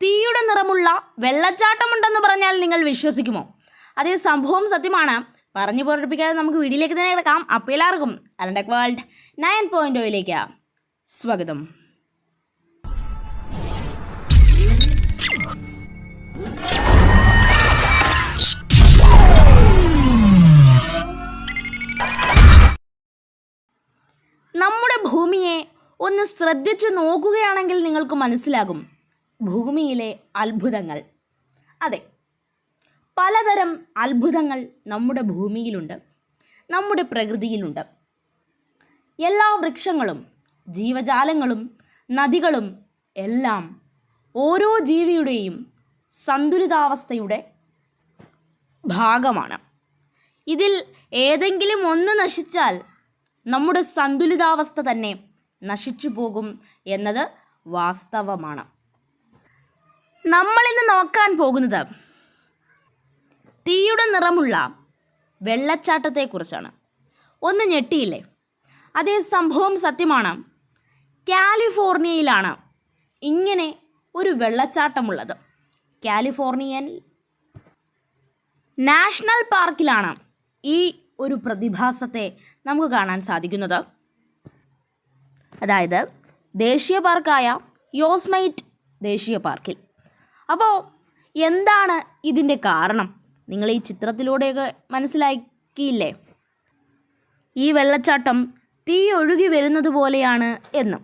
തീയുടെ നിറമുള്ള വെള്ളച്ചാട്ടമുണ്ടെന്ന് പറഞ്ഞാൽ നിങ്ങൾ വിശ്വസിക്കുമോ? അതേ സംഭവം സത്യമാണ്. പറഞ്ഞു പോരടിപ്പിക്കാതെ നമുക്ക് വീഡിയോയിലേക്ക് തന്നെ കിടക്കാം. അപ്പോൾ എല്ലാവർക്കും അലണ്ടക് വേൾഡ് നയൻ പോയിന്റ് ഒയിലേക്ക് സ്വാഗതം. നമ്മുടെ ഭൂമിയെ ഒന്ന് ശ്രദ്ധിച്ചു നോക്കുകയാണെങ്കിൽ നിങ്ങൾക്ക് മനസ്സിലാകും. ഭൂമിയിലെ അത്ഭുതങ്ങൾ. അതെ പലതരം അത്ഭുതങ്ങൾ നമ്മുടെ ഭൂമിയിലുണ്ട് നമ്മുടെ പ്രകൃതിയിലുണ്ട്. എല്ലാ വൃക്ഷങ്ങളും ജീവജാലങ്ങളും നദികളും എല്ലാം ഓരോ ജീവിയുടെയും സന്തുലിതാവസ്ഥയുടെ ഭാഗമാണ്. ഇതിൽ ഏതെങ്കിലും ഒന്ന് നശിച്ചാൽ നമ്മുടെ സന്തുലിതാവസ്ഥ തന്നെ നശിച്ചു പോകും എന്നത് വാസ്തവമാണ്. നമ്മളിന്ന് നോക്കാൻ പോകുന്നത് തീയുടെ നിറമുള്ള വെള്ളച്ചാട്ടത്തെക്കുറിച്ചാണ്. ഒന്ന് ഞെട്ടിയില്ലേ? അതേ സംഭവം സത്യമാണ്. കാലിഫോർണിയയിലാണ് ഇങ്ങനെ ഒരു വെള്ളച്ചാട്ടമുള്ളത്. കാലിഫോർണിയൻ നാഷണൽ പാർക്കിലാണ് ഈ ഒരു പ്രതിഭാസത്തെ നമുക്ക് കാണാൻ സാധിക്കുന്നത്. അതായത് ദേശീയ പാർക്കായ യോസ്മൈറ്റ് ദേശീയ പാർക്കിൽ. അപ്പോൾ എന്താണ് ഇതിന്റെ കാരണം? നിങ്ങൾ ഈ ചിത്രത്തിലൂടെയൊക്കെ മനസ്സിലാക്കിയില്ലേ? ഈ വെള്ളച്ചാട്ടം തീ ഒഴുകി വരുന്നത് പോലെയാണ് എന്നും.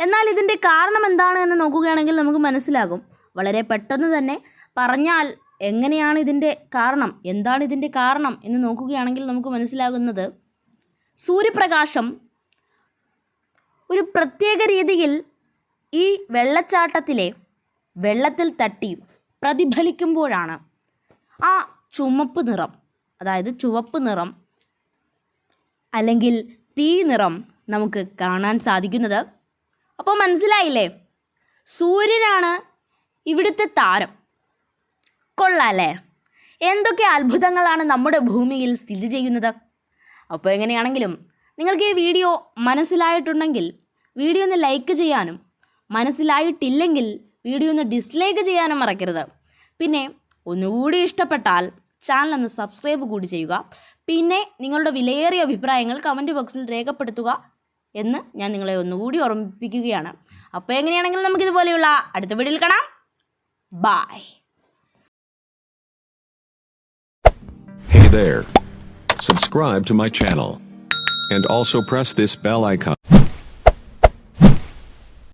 എന്നാൽ ഇതിന്റെ കാരണം എന്താണ് എന്ന് നോക്കുകയാണെങ്കിൽ നമുക്ക് മനസ്സിലാകും. വളരെ പെട്ടെന്ന് തന്നെ പറഞ്ഞാൽ എങ്ങനെയാണ് ഇതിന്റെ കാരണം? എന്താണ് ഇതിന്റെ കാരണം എന്ന് നോക്കുകയാണെങ്കിൽ നമുക്ക് മനസ്സിലാകുന്നത് സൂര്യപ്രകാശം ഒരു പ്രത്യേക രീതിയിൽ ഈ വെള്ളച്ചാട്ടത്തിലെ വെള്ളത്തിൽ തട്ടി പ്രതിഫലിക്കുമ്പോഴാണ് ആ ചുമപ്പ് നിറം അതായത് ചുവപ്പ് നിറം അല്ലെങ്കിൽ തീ നിറം നമുക്ക് കാണാൻ സാധിക്കുന്നത്. അപ്പോൾ മനസ്സിലായില്ലേ? സൂര്യനാണ് ഇവിടുത്തെ താരം. കൊള്ളാല്ലേ? എന്തൊക്കെ അത്ഭുതങ്ങളാണ് നമ്മുടെ ഭൂമിയിൽ സ്ഥിതി ചെയ്യുന്നത്? അപ്പോൾ എങ്ങനെയാണെങ്കിലും നിങ്ങൾക്ക് ഈ വീഡിയോ മനസ്സിലായിട്ടുണ്ടെങ്കിൽ വീഡിയോ ഒന്ന് ലൈക്ക് ചെയ്യാനും മനസ്സിലായിട്ടില്ലെങ്കിൽ വീഡിയോ ഒന്ന് ഡിസ്ലൈക്ക് ചെയ്യാനും മറക്കരുത് പിന്നെ ഒന്നുകൂടി ഇഷ്ടപ്പെട്ടാൽ ചാനൽ ഒന്ന് സബ്സ്ക്രൈബ് കൂടി ചെയ്യുക പിന്നെ നിങ്ങളുടെ വിലയേറിയ അഭിപ്രായങ്ങൾ കമന്റ് ബോക്സിൽ രേഖപ്പെടുത്തുക എന്ന് ഞാൻ നിങ്ങളെ ഒന്നുകൂടി ഓർമ്മിപ്പിക്കുകയാണ് അപ്പോൾ എങ്ങനെയാണെങ്കിലും നമുക്കിതുപോലെയുള്ള അടുത്ത വീഡിയോയിൽ കാണാം bye Hey there. Subscribe to my channel. And also press this bell icon.